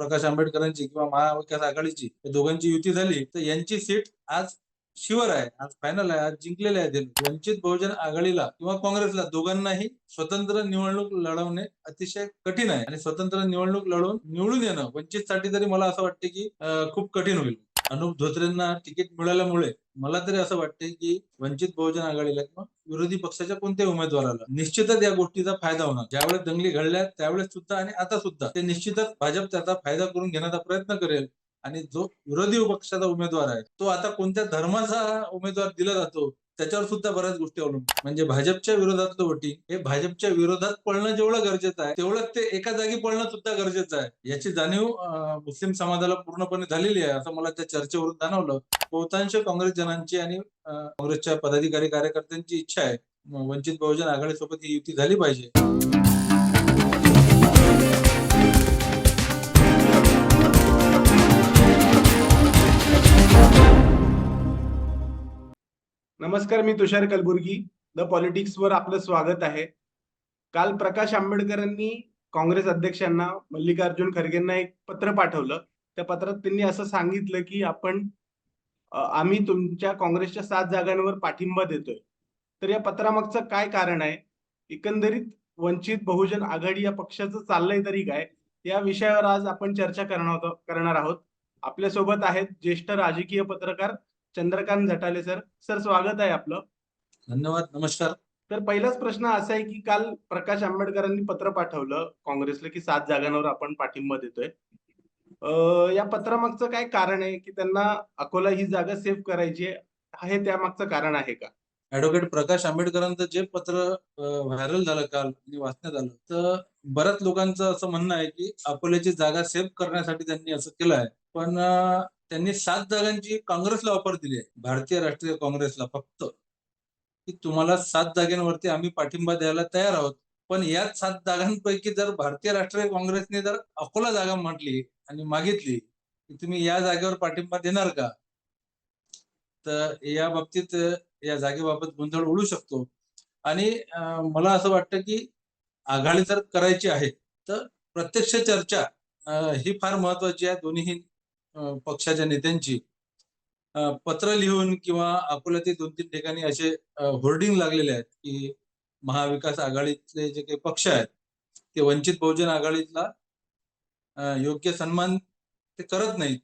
प्रकाश आंबेडकरांची किंवा महाविकास आघाडीची दोघांची युती झाली तर यांची सीट आज शिवर आहे आज फायनल आहे आज जिंकलेले आहे. वंचित बहुजन आघाडीला किंवा काँग्रेसला दोघांनाही स्वतंत्र निवडणूक लढवणे अतिशय कठीण आहे. आणि स्वतंत्र निवडणूक लढवून निवडून येणं वंचित साठी तरी मला असं वाटतं की खूप कठीण होईल. अनुप धोत्रेंना तिकीट मिळाल्यामुळे मला तरी असं वाटते की वंचित बहुजन आघाडीला किंवा विरोधी पक्षाच्या कोणत्याही उमेदवाराला निश्चितच या गोष्टीचा फायदा होणार. ज्यावेळेस दंगली घडल्या त्यावेळेस सुद्धा आणि आता सुद्धा ते निश्चितच भाजप त्याचा फायदा करून घेण्याचा प्रयत्न करेल. आणि जो विरोधी पक्षाचा उमेदवार आहे तो आता कोणत्या धर्माचा उमेदवार दिला जातो त्याच्यावर सुद्धा बऱ्याच गोष्टी अवलंबून म्हणजे भाजपच्या विरोधातलं वोटिंग हे भाजपच्या विरोधात पळणं जेवढं गरजेचं आहे तेवढं ते एका जागी पळणं सुद्धा गरजेचं आहे. याची जाणीव मुस्लिम समाजाला पूर्णपणे झालेली आहे असं मला त्या चर्चेवरून जाणवलं. बहुतांश काँग्रेस जनांची आणि काँग्रेसच्या पदाधिकारी कार्यकर्त्यांची इच्छा आहे. वंचित बहुजन आघाडीसोबत ही युती झाली पाहिजे. नमस्कार मी तुषार कलबुर्गी. द पॉलिटिक्स वर आपलं स्वागत आहे. काल प्रकाश आंबेडकरांनी काँग्रेस अध्यक्षांना मल्लिकार्जुन खरगेंना एक पत्र पाठवलं. त्या पत्रात त्यांनी असं सांगितलं की आपण आम्ही तुमच्या काँग्रेसच्या सात जागांवर पाठिंबा देतोय. तर या पत्रामागचं काय कारण आहे? एकंदरीत वंचित बहुजन आघाडी या पक्षाचं चाललंय तरी काय? या विषयावर आज आपण चर्चा करणार करणार आहोत. आपल्यासोबत आहेत ज्येष्ठ राजकीय पत्रकार चंद्रकांत झटाले सर. सर स्वागत आहे आपलं. धन्यवाद नमस्कार. तर पहिलाच प्रश्न असा आहे की काल प्रकाश आंबेडकरांनी पत्र पाठवलं काँग्रेसला की सात जागांवर आपण पाठिंबा देतोय. या पत्रामागचं काय कारण आहे की त्यांना अकोला ही जागा सेव्ह करायची आहे? त्यामागचं कारण आहे का? ऍडव्होकेट प्रकाश आंबेडकरांचं जे पत्र व्हायरल झालं काल आणि वाचण्यात आलं तर बऱ्याच लोकांचं असं म्हणणं आहे की अकोल्याची जागा सेव्ह करण्यासाठी त्यांनी असं केलं आहे. पण त्यांनी सात जागांची काँग्रेसला ऑफर दिली आहे. भारतीय राष्ट्रीय काँग्रेसला फक्त. की तुम्हाला सात जागांवरती आम्ही पाठिंबा द्यायला तयार आहोत. पण याच सात जागांपैकी जर भारतीय राष्ट्रीय काँग्रेसने जर अकोला जागा म्हटली आणि मागितली की तुम्ही या जागेवर पाठिंबा देणार का? तर या बाबतीत या जागेबाबत गोंधळ उडू शकतो. आणि मला असं वाटतं की आघाडी जर करायची आहे तर प्रत्यक्ष चर्चा ही फार महत्वाची आहे. दोन्ही पक्षाच्या नेत्यांची पत्र लिहून किंवा अकोल्यातील दोन तीन ठिकाणी असे होर्डिंग लागलेले आहेत की महाविकास आघाडीतले जे काही पक्ष आहेत ते वंचित बहुजन आघाडीतला योग्य सन्मान ते करत नाहीत.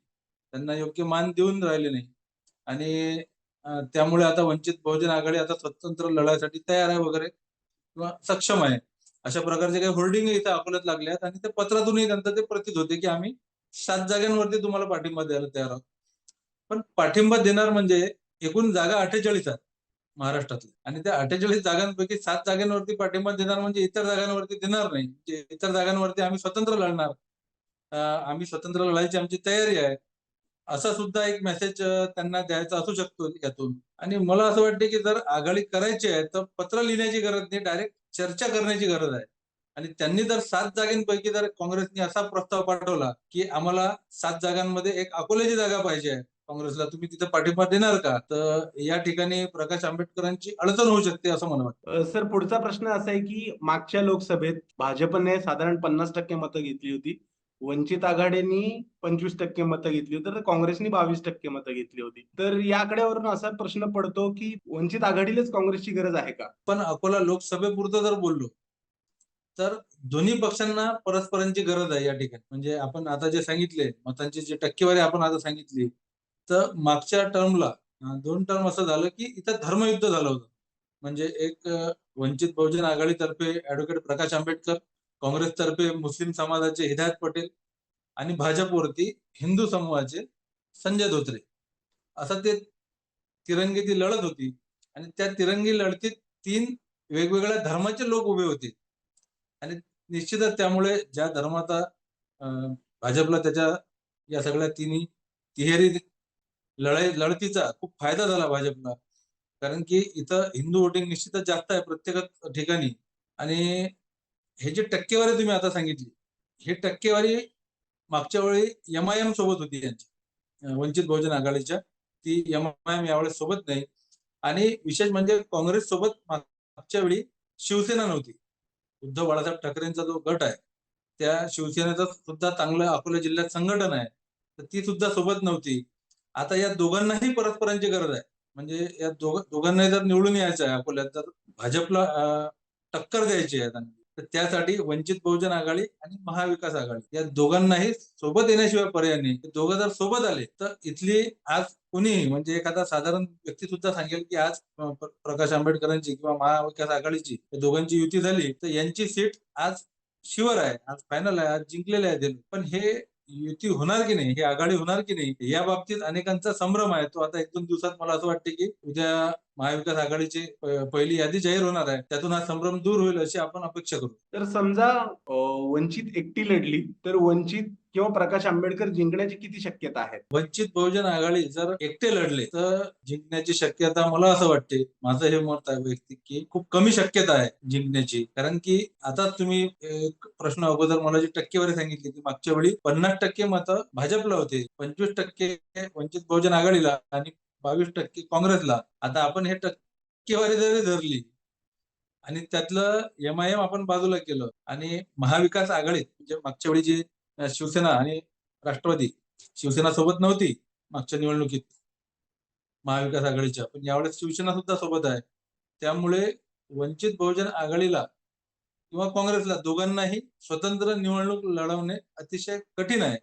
त्यांना योग्य मान देऊन राहिले नाही आणि त्यामुळे आता वंचित बहुजन आघाडी आता स्वतंत्र लढायसाठी तयार आहे वगैरे किंवा सक्षम आहे. अशा प्रकारचे काही होर्डिंग इथं अकोल्यात लागले आहेत आणि ते पत्रातूनही त्यांचं ते प्रतीत होते की आम्ही सात जागांवरती तुम्हाला पाठिंबा द्यायला तयार आहोत. पण पाठिंबा देणार म्हणजे एकूण जागा अठ्ठेचाळीस आहेत महाराष्ट्रातल्या आणि त्या अठ्ठेचाळीस जागांपैकी सात जागांवरती पाठिंबा देणार म्हणजे इतर जागांवरती देणार नाही. म्हणजे इतर जागांवरती आम्ही स्वतंत्र लढणार. आम्ही स्वतंत्र लढायची आमची तयारी आहे. असा सुद्धा एक मेसेज त्यांना द्यायचा असू शकतो यातून. आणि मला असं वाटते की जर आघाडी करायची आहे तर पत्र लिहिण्याची गरज नाही डायरेक्ट चर्चा करण्याची गरज आहे. आणि त्यांनी जर सात जागांपैकी जर काँग्रेसने असा प्रस्ताव पाठवला की आम्हाला सात जागांमध्ये एक अकोल्याची जागा पाहिजे आहे काँग्रेसला तुम्ही तिथे पाठिंबा देणार का? तर या ठिकाणी प्रकाश आंबेडकरांची अडचण होऊ शकते असं मला वाटतं. सर पुढचा प्रश्न असा आहे की मागच्या लोकसभेत भाजपने साधारण पन्नास टक्के मतं घेतली होती. वंचित आघाडीने पंचवीस टक्के मतं घेतली होती तर काँग्रेसने बावीस टक्के मतं घेतली होती. तर या आकड्यावरून असा प्रश्न पडतो की वंचित आघाडीलाच काँग्रेसची गरज आहे का? पण अकोला लोकसभेपुरतं जर बोललो तर दोन्ही पक्षांना परस्परांची गरज आहे या ठिकाणी. म्हणजे आपण आता जे सांगितले मतांची जी टक्केवारी आपण आता सांगितली तर मागच्या टर्मला दोन टर्म असं झालं की इथं धर्मयुद्ध झालं होतं. म्हणजे एक वंचित बहुजन आघाडीतर्फे ऍडव्होकेट प्रकाश आंबेडकर काँग्रेसतर्फे मुस्लिम समाजाचे हिदायत पटेल आणि भाजपवरती हिंदू समूहाचे संजय धोत्रे. असं ते तिरंगी ती लढत होती आणि त्या तिरंगी लढतीत तीन वेगवेगळ्या धर्माचे लोक उभे होते. आणि निश्चितच त्यामुळे ज्या धर्माचा भाजपला त्याच्या या सगळ्या तिन्ही तिहेरी लढाई लढतीचा खूप फायदा झाला भाजपला. कारण की इथं हिंदू वोटिंग निश्चितच जास्त आहे प्रत्येक ठिकाणी. आणि हे जे टक्केवारी तुम्ही आता सांगितली ही टक्केवारी मागच्या वेळी एम आय एम सोबत होती यांची वंचित बहुजन आघाडीच्या. ती एम आय एम यावेळेस सोबत नाही. आणि विशेष म्हणजे काँग्रेस सोबत मागच्या वेळी शिवसेना नव्हती. उद्धव बाळासाहेब ठाकरेंचा जो गट आहे त्या शिवसेनेचं सुद्धा चांगलं अकोला जिल्ह्यात संघटन आहे तर ती सुद्धा सोबत नव्हती. आता या दोघांनाही परस्परांची गरज आहे. म्हणजे या दोघ दोघांनाही जर निवडून यायचं आहे अकोल्यात तर भाजपला टक्कर द्यायची आहे त्यांना. तर त्यासाठी वंचित बहुजन आघाडी आणि महाविकास आघाडी या दोघांनाही सोबत येण्याशिवाय पर्याय नाही दोघं जर सोबत आले तर इथली आज कुणीही म्हणजे एखादा साधारण व्यक्ती सुद्धा सांगेल की आज प्रकाश आंबेडकरांची किंवा महाविकास आघाडीची दोघांची युती झाली तर यांची सीट आज शिवर आहे आज फायनल आहे आज जिंकलेले आहे ते. पण हे युती होणार की नाही ही आघाडी होणार की नाही या बाबतीत अनेकांचा संभ्रम आहे तो आता एक दोन दिवसात मला असं वाटतं की उद्या महाविकास आघाडीची पहिली यादी जाहीर होणार आहे. त्यातून हा संभ्रम दूर होईल अशी आपण अपेक्षा करू. तर समजा वंचित एकटी लढली तर वंचित किंवा प्रकाश आंबेडकर जिंकण्याची किती शक्यता आहे वंचित बहुजन आघाडी जर एकटे लढले तर जिंकण्याची शक्यता मला असं वाटते माझं हे मत आहे वैयक्तिक की खूप कमी शक्यता आहे जिंकण्याची. कारण की आता तुम्ही एक प्रश्न अगोदर मला जी टक्केवारी सांगितली की मागच्या वेळी पन्नास टक्के मतं भाजपला होते. पंचवीस टक्के वंचित बहुजन आघाडीला आणि बावीस टक्के काँग्रेसला. आता आपण हे टक्केवारी जरी धरली आणि त्यातलं एम आय एम आपण बाजूला केलं आणि महाविकास आघाडीत म्हणजे मागच्या वेळी जी शिवसेना आणि राष्ट्रवादी शिवसेना सोबत नव्हती मागच्या निवडणुकीत महाविकास आघाडीच्या. पण यावेळेस शिवसेना सुद्धा सोबत आहे. त्यामुळे वंचित बहुजन आघाडीला किंवा काँग्रेसला दोघांनाही स्वतंत्र निवडणूक लढवणे अतिशय कठीण आहे.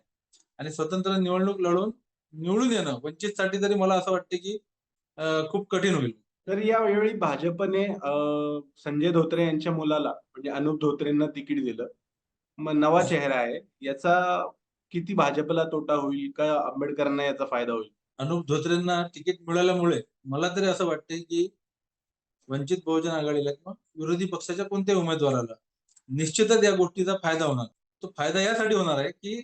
आणि स्वतंत्र निवडणूक लढवून निवडून येणं वंचितसाठी तरी मला असं वाटते की खूप कठीण होईल. तर यावेळी भाजपने संजय धोत्रे यांच्या मुलाला म्हणजे अनुप धोत्रेंना तिकीट दिलं. मग नवा चेहरा आहे. याचा किती भाजपला तोटा होईल का आंबेडकरांना याचा फायदा होईल? अनुप धोत्रेंना तिकीट मिळाल्यामुळे मला तरी असं वाटते की वंचित बहुजन आघाडीला किंवा विरोधी पक्षाच्या कोणत्याही उमेदवाराला निश्चितच या गोष्टीचा फायदा होणार. तो फायदा यासाठी होणार आहे की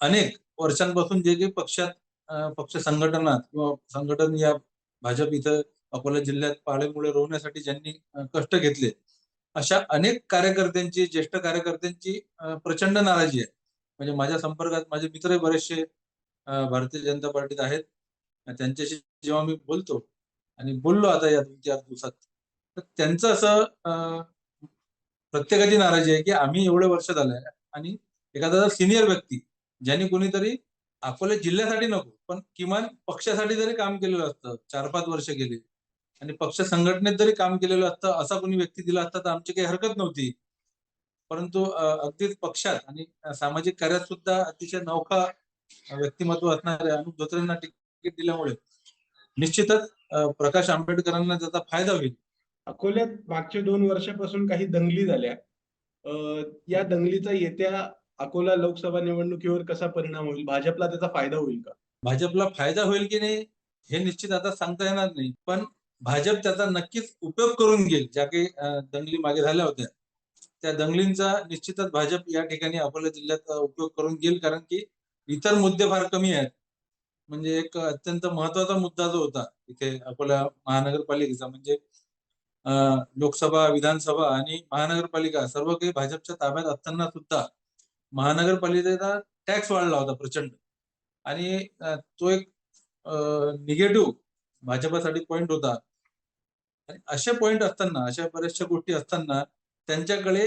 अनेक वर्षांपासून जे जे पक्षात पक्ष संघटनात किंवा संघटन या भाजप इथं अकोला जिल्ह्यात पाळेमुळे रोवण्यासाठी ज्यांनी कष्ट घेतले अशा अनेक कार्यकर्त्यांची ज्येष्ठ कार्यकर्त्यांची प्रचंड नाराजी आहे. म्हणजे माझ्या संपर्कात माझे मित्र बरेचसे भारतीय जनता पार्टीत आहेत. त्यांच्याशी जेव्हा मी बोलतो आणि बोललो आता या दोन चार दिवसात तर त्यांचं असं प्रत्येकाची नाराजी आहे की आम्ही एवढे वर्ष झालंय आणि एखादा सिनियर व्यक्ती ज्यांनी कोणीतरी अकोला जिल्ह्यासाठी नको पण किमान पक्षासाठी जरी काम केलेलं असतं चार पाच वर्ष गेली आणि पक्ष संघटनेत जरी काम केलेलं असतं असा कोणी व्यक्ती दिला असता तर आमची काही हरकत नव्हती. परंतु अगदीच पक्षात आणि सामाजिक कार्यात सुद्धा अतिशय नौखा व्यक्तिमत्व असणाऱ्या अनुप धोत्रेंना तिकीट दिल्यामुळे निश्चितच प्रकाश आंबेडकरांना त्याचा फायदा होईल. अकोल्यात मागच्या दोन वर्षापासून काही दंगली झाल्या. या दंगलीचा येत्या अकोला लोकसभा निवडणुकीवर कसा परिणाम होईल? भाजपला त्याचा फायदा होईल का? भाजपला फायदा होईल की नाही हे निश्चित आता सांगता येणार नाही. पण भाजप त्याचा नक्कीच उपयोग करून घेईल. ज्या काही दंगली मागे झाल्या होत्या त्या दंगलींचा निश्चितच भाजप या ठिकाणी अकोला जिल्ह्यात उपयोग करून घेईल. कारण की इतर मुद्दे फार कमी आहेत. म्हणजे एक अत्यंत महत्त्वाचा मुद्दा जो होता इथे अकोला महानगरपालिकेचा म्हणजे लोकसभा विधानसभा आणि महानगरपालिका सर्व काही भाजपच्या ताब्यात असताना सुद्धा महानगरपालिकेचा टॅक्स वाढला होता प्रचंड आणि तो एक निगेटिव्ह भाजपासाठी पॉइंट होता आणि असे पॉइंट असताना अशा बऱ्याचशा गोष्टी असताना त्यांच्याकडे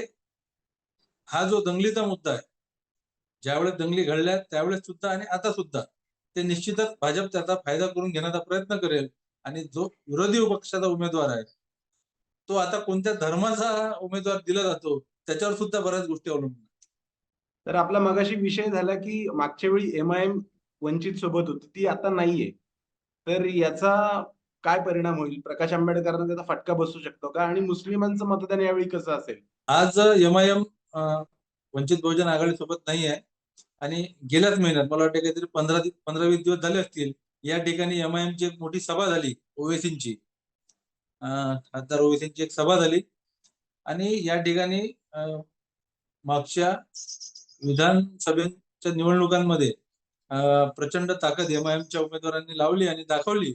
हा जो दंगलीचा मुद्दा आहे ज्यावेळेस दंगली घडल्या त्यावेळेस सुद्धा आणि आता सुद्धा ते निश्चितच भाजप त्याचा फायदा करून घेण्याचा प्रयत्न करेल आणि जो विरोधी पक्षाचा उमेदवार आहे तो आता कोणत्या धर्माचा उमेदवार दिला जातो त्याच्यावर सुद्धा बऱ्याच गोष्टी अवलंबून आहेत. तर आपला मगाशी विषय झाला की मागच्या वेळी एम आय एम वंचित सोबत होती ती आता नाहीये. तर याचा काय परिणाम होईल? प्रकाश आंबेडकरांना त्याचा फटका बसू शकतो का? आणि मुस्लिमांचं मतदान यावेळी कसं असेल? आज M I am Vanchit Bahujan Aghadi सोबत नाही आहे आणि गेल्याच महिन्यात मला वाटतं काहीतरी पंधरा पंधरा वीस दिवस झाले असतील या ठिकाणी एम आय ची एक मोठी सभा झाली ओवेसींची खासदार ओवेसींची एक सभा झाली. आणि या ठिकाणी मागच्या विधानसभेच्या निवडणुकांमध्ये प्रचंड ताकद एम उमेदवारांनी लावली आणि दाखवली.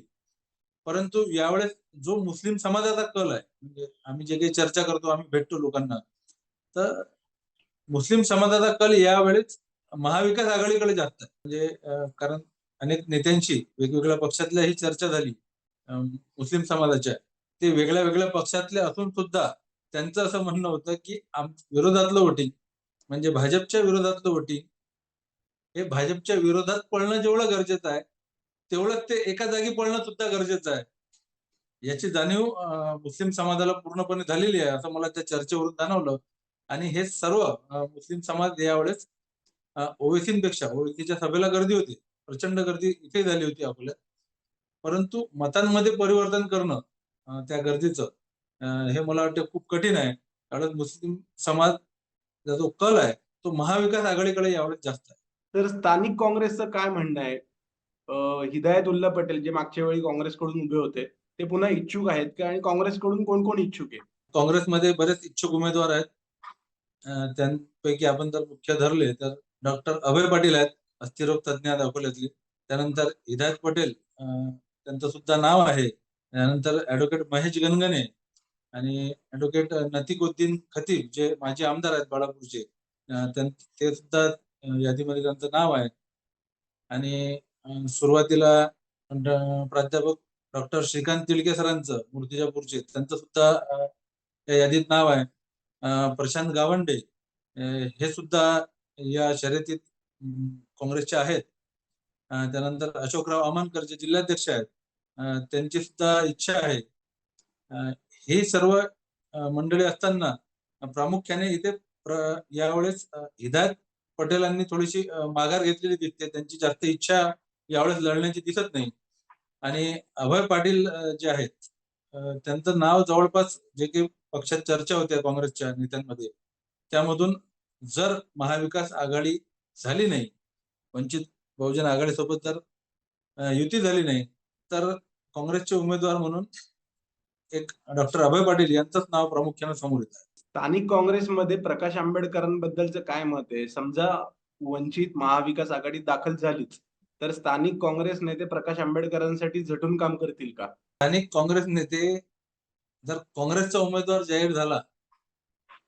परंतु यावेळेस जो मुस्लिम समाजाचा कल आहे म्हणजे आम्ही जे काही चर्चा करतो आम्ही भेटतो लोकांना तर मुस्लिम समाजाचा कल यावेळेस महाविकास आघाडीकडे जास्त आहे. म्हणजे कारण अनेक नेत्यांशी वेगवेगळ्या पक्षातल्या ही चर्चा झाली मुस्लिम समाजाच्या. ते वेगळ्या वेगळ्या पक्षातले असून सुद्धा त्यांचं असं म्हणणं होतं की आम विरोधातलं वोटिंग म्हणजे भाजपच्या विरोधातलं वोटिंग हे भाजपच्या विरोधात पळणं जेवढं गरजेचं आहे तेवढंच ते एका जागी पळणं सुद्धा गरजेचं आहे. याची जाणीव मुस्लिम समाजाला पूर्णपणे झालेली आहे असं मला त्या चर्चेवरून जाणवलं. आणि हे सर्व मुस्लिम समाज यावेळेस ओवेसींपेक्षा ओवेसीच्या सभेला गर्दी होती. प्रचंड गर्दी इथे झाली होती आपल्या परंतु मतांमध्ये परिवर्तन करणं त्या गर्दीचं हे मला वाटतं खूप कठीण आहे. कारण मुस्लिम समाज जो कल आहे तो महाविकास आघाडीकडे यावेळेस जास्त आहे. तर स्थानिक काँग्रेसचं काय म्हणणं आहे? अं, हिदायतुल्ला पटेल जे मागच्या वेळी काँग्रेसकडून उभे होते ते पुन्हा इच्छुक आहेत का? आणि काँग्रेसकडून कोण कोण इच्छुक आहे? काँग्रेसमध्ये बरेच इच्छुक उमेदवार आहेत. त्यांपैकी आपण जर मुख्य धरले तर डॉक्टर अभय पाटील आहेत अस्थिरोग तज्ज्ञ आहेत अकोल्यातली त्यानंतर हिदायत पटेल त्यांचं सुद्धा नाव आहे. त्यानंतर ऍडव्होकेट महेश गणगणे आणि ऍडव्होकेट नतिकुद्दीन खतीब जे माजी आमदार आहेत बाळापूरचे ते सुद्धा यादीमध्ये त्यांचं नाव आहे. आणि सुरुवातीला प्राध्यापक डॉक्टर श्रीकांत तिळके सरांचं मूर्तिजापूरचे त्यांचं सुद्धा या यादीत नाव आहे. प्रशांत गावंडे हे सुद्धा या शर्यतीत काँग्रेसचे आहेत. त्यानंतर अशोकराव अमानकर जे जिल्हाध्यक्ष आहेत त्यांची सुद्धा इच्छा आहे. ही सर्व मंडळी असताना प्रामुख्याने इथे यावेळेस हिदायत पटेलांनी थोडीशी माघार घेतलेली दिसते. त्यांची जास्त इच्छा यावेळेस लढण्याची दिसत नाही. आणि अभय पाटील जे आहेत त्यांचं नाव जवळपास जे काही पक्षात चर्चा होत्या काँग्रेसच्या नेत्यांमध्ये त्यामधून जर महाविकास आघाडी झाली नाही वंचित बहुजन आघाडीसोबत जर युती झाली नाही तर काँग्रेसचे उमेदवार म्हणून एक डॉक्टर अभय पाटील यांचंच नाव प्रामुख्याने समोर येत आहे. स्थानिक काँग्रेसमध्ये प्रकाश आंबेडकरांबद्दलचं काय मत आहे? समजा वंचित महाविकास आघाडीत दाखल झालीच तर स्थानिक काँग्रेस नेते प्रकाश आंबेडकरांसाठी झटून काम करतील का? स्थानिक काँग्रेस नेते जर काँग्रेसचा उमेदवार जाहीर झाला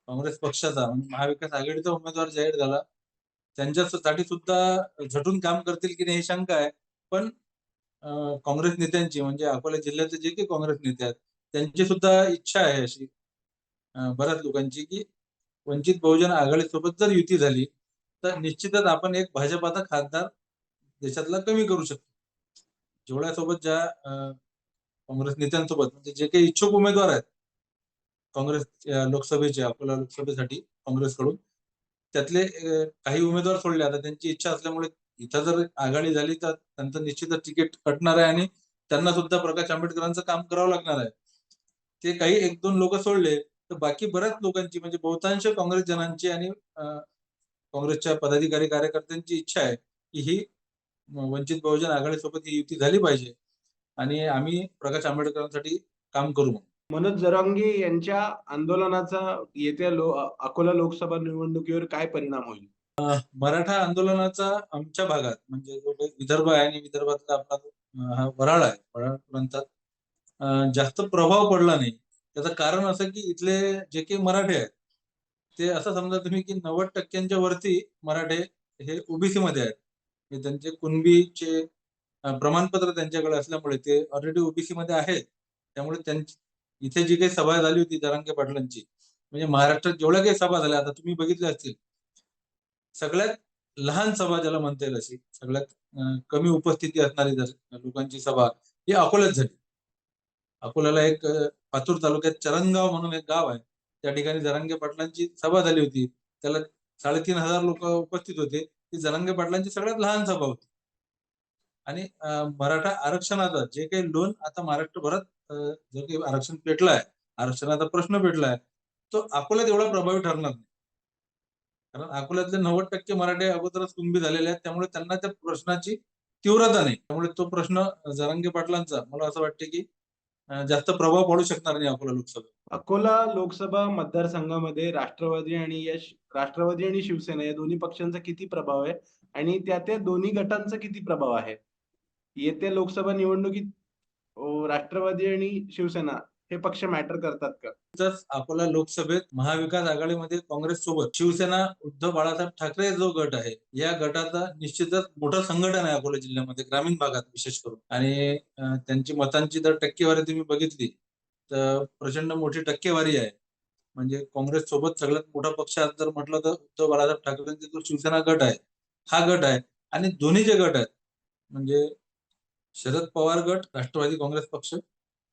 काँग्रेस पक्षाचा म्हणजे महाविकास आघाडीचा उमेदवार जाहीर झाला त्यांच्यासाठी सुद्धा झटून काम करतील की नाही ही शंका आहे. पण काँग्रेस नेत्यांची म्हणजे अकोला जिल्ह्याचे जे काही काँग्रेस नेते आहेत त्यांची सुद्धा इच्छा आहे अशी. बऱ्याच लोकांची की वंचित बहुजन आघाडी सोबत जर युती झाली तर निश्चितच आपण एक भाजपाचा खासदार देशातला कमी करू शकतो. जेवढ्यासोबत ज्या काँग्रेस नेत्यांसोबत म्हणजे जे काही इच्छुक उमेदवार आहेत काँग्रेस लोकसभेचे अकोला लोकसभेसाठी काँग्रेसकडून त्यातले काही उमेदवार सोडले आता त्यांची इच्छा असल्यामुळे इथं जर आघाडी झाली तर त्यांचं निश्चितच तिकीट कटणार आहे आणि त्यांना सुद्धा प्रकाश आंबेडकरांचं काम करावं लागणार आहे. ते काही एक दोन लोक सोडले तर बाकी बऱ्याच लोकांची म्हणजे बहुतांश काँग्रेस जनांची आणि काँग्रेसच्या पदाधिकारी कार्यकर्त्यांची इच्छा आहे की ही वंचित बहुजन आघाडीसोबत ही युती झाली पाहिजे. आणि आम्ही प्रकाश आंबेडकरांसाठी काम करू मनोज जरांगे यांच्या आंदोलनाचा येत्या लो अकोला लोकसभा निवडणुकीवर काय परिणाम होईल? मराठा आंदोलनाचा आमच्या भागात म्हणजे जो काही विदर्भ आहे आणि विदर्भातला आपला हा वराळ आहे वराळ प्रांतात जास्त प्रभाव पडला नाही. त्याचं कारण असं की इथले जे काही मराठे आहेत ते असं समजा तुम्ही की नव्वद टक्क्यांच्या वरती मराठे हे ओबीसी मध्ये आहेत त्यांचे कुणबीचे प्रमाणपत्र त्यांच्याकडे असल्यामुळे ते ऑलरेडी ओबीसी मध्ये आहेत. त्यामुळे त्यांची इथे जी काही सभा झाली होती जरांगे पाटलांची म्हणजे महाराष्ट्रात जेवढ्या काही सभा झाल्या आता तुम्ही बघितले असतील. सगळ्यात लहान सभा ज्याला म्हणता येईल अशी सगळ्यात कमी उपस्थिती असणारी लोकांची सभा ही अकोल्यात झाली. अकोल्याला एक पातूर तालुक्यात चरणगाव म्हणून एक गाव आहे. त्या ठिकाणी जरांगे पाटलांची सभा झाली होती. त्याला साडेतीन हजार लोक उपस्थित होते. ती जरांगे पाटलांची सगळ्यात लहान सभा होती. आणि मराठा आरक्षणाचा जे काही लोन आता महाराष्ट्रभरात जे जो काही आरक्षण पेटलाय आरक्षणाचा प्रश्न पेटलाय तो अकोल्यात एवढा प्रभावी ठरणार नाही. कारण अकोल्यातले नव्वद टक्के मराठे अगोदरच कुंभी झालेले आहेत. त्यामुळे त्यांना त्या प्रश्नाची तीव्रता नाही. त्यामुळे तो प्रश्न जरांगे पाटलांचा. मला असं वाटतं की जास्त प्रभाव पडू शकणार नाही अकोला लोकसभा अकोला लोकसभा मतदारसंघामध्ये राष्ट्रवादी आणि यश राष्ट्रवादी आणि शिवसेना या दोन्ही पक्षांचा किती प्रभाव आहे? आणि त्या त्या दोन्ही गटांचा किती प्रभाव आहे? येत्या लोकसभा निवडणुकीत राष्ट्रवादी आणि शिवसेना हे पक्ष मॅटर करतात का? अकोला लोकसभेत महाविकास आघाडीमध्ये काँग्रेस सोबत शिवसेना उद्धव बाळासाहेब ठाकरे जो गट आहे या गटाचा निश्चितच मोठं संघटन आहे अकोला जिल्ह्यामध्ये ग्रामीण भागात विशेष करून. आणि त्यांची मतांची जर टक्केवारी तुम्ही बघितली तर प्रचंड मोठी टक्केवारी आहे. म्हणजे काँग्रेस सोबत सगळ्यात मोठा पक्ष आज जर म्हटलं तर उद्धव बाळासाहेब ठाकरेंचा जो शिवसेना गट आहे हा गट आहे. आणि दोन्ही जे गट आहेत म्हणजे शरद पवार गट राष्ट्रवादी काँग्रेस पक्ष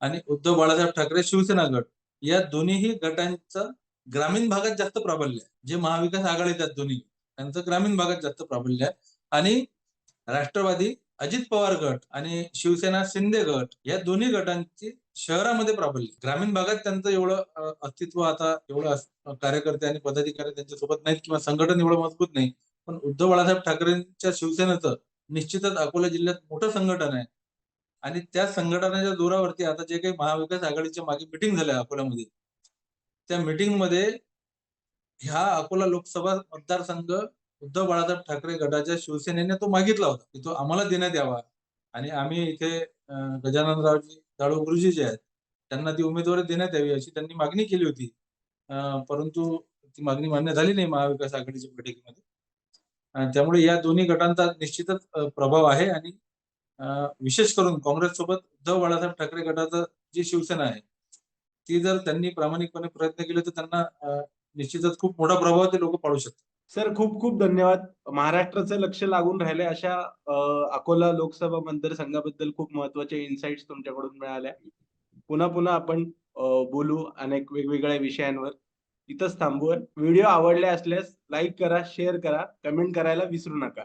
आणि उद्धव बाळासाहेब ठाकरे शिवसेना गट या दोन्हीही गटांचं ग्रामीण भागात जास्त प्राबल्य आहे. जे महाविकास आघाडीत आहेत दोन्ही त्यांचं ग्रामीण भागात जास्त प्राबल्य आहे. आणि राष्ट्रवादी अजित पवार गट आणि शिवसेना शिंदे गट या दोन्ही गटांची शहरामध्ये प्राबल्य ग्रामीण भागात त्यांचं एवढं अस्तित्व आता एवढं कार्यकर्ते आणि पदाधिकारी त्यांच्यासोबत नाहीत किंवा संघटन एवढं मजबूत नाही. पण उद्धव बाळासाहेब ठाकरेंच्या शिवसेनेचं निश्चितच अकोला जिल्ह्यात मोठं संघटन आहे. आणि त्या संघटनाच्या जोरावरती आता जे काही महाविकास आघाडीच्या मागे मिटिंग झाल्या अकोल्यामध्ये त्या मिटिंगमध्ये ह्या अकोला लोकसभा मतदारसंघ उद्धव बाळासाहेब ठाकरे गटाच्या शिवसेनेने तो मागितला होता. की तो आम्हाला देण्यात यावा. आणि आम्ही इथे गजाननरावजी जाधव गुरुजी जे आहेत त्यांना ती उमेदवारी देण्यात यावी अशी त्यांनी मागणी केली होती. परंतु ती मागणी मान्य झाली नाही महाविकास आघाडीच्या बैठकीमध्ये. त्यामुळे या दोन्ही गटांचा निश्चितच प्रभाव आहे आणि विशेष करून काँग्रेस सोबत द बाळासाहेब ठाकरे गटाचा जी शिवसेना आहे ती जर त्यांनी प्रामाणिकपणे प्रयत्न केले तर त्यांना निश्चितच खूप मोठा प्रभाव ते लोक पाडू शकतात. सर खूप खूप धन्यवाद. महाराष्ट्राचं लक्ष लागून राहिले अशा अकोला लोकसभा मतदारसंघाबद्दल खूप महत्त्वाचे इन्साइट्स तुमच्याकडून मिळाल्या. पुन्हा पुन्हा आपण बोलू अनेक वेगवेगळ्या विषयांवर. इथंच थांबूया. व्हिडिओ आवडले असल्यास लाईक करा शेअर करा कमेंट करायला विसरू नका.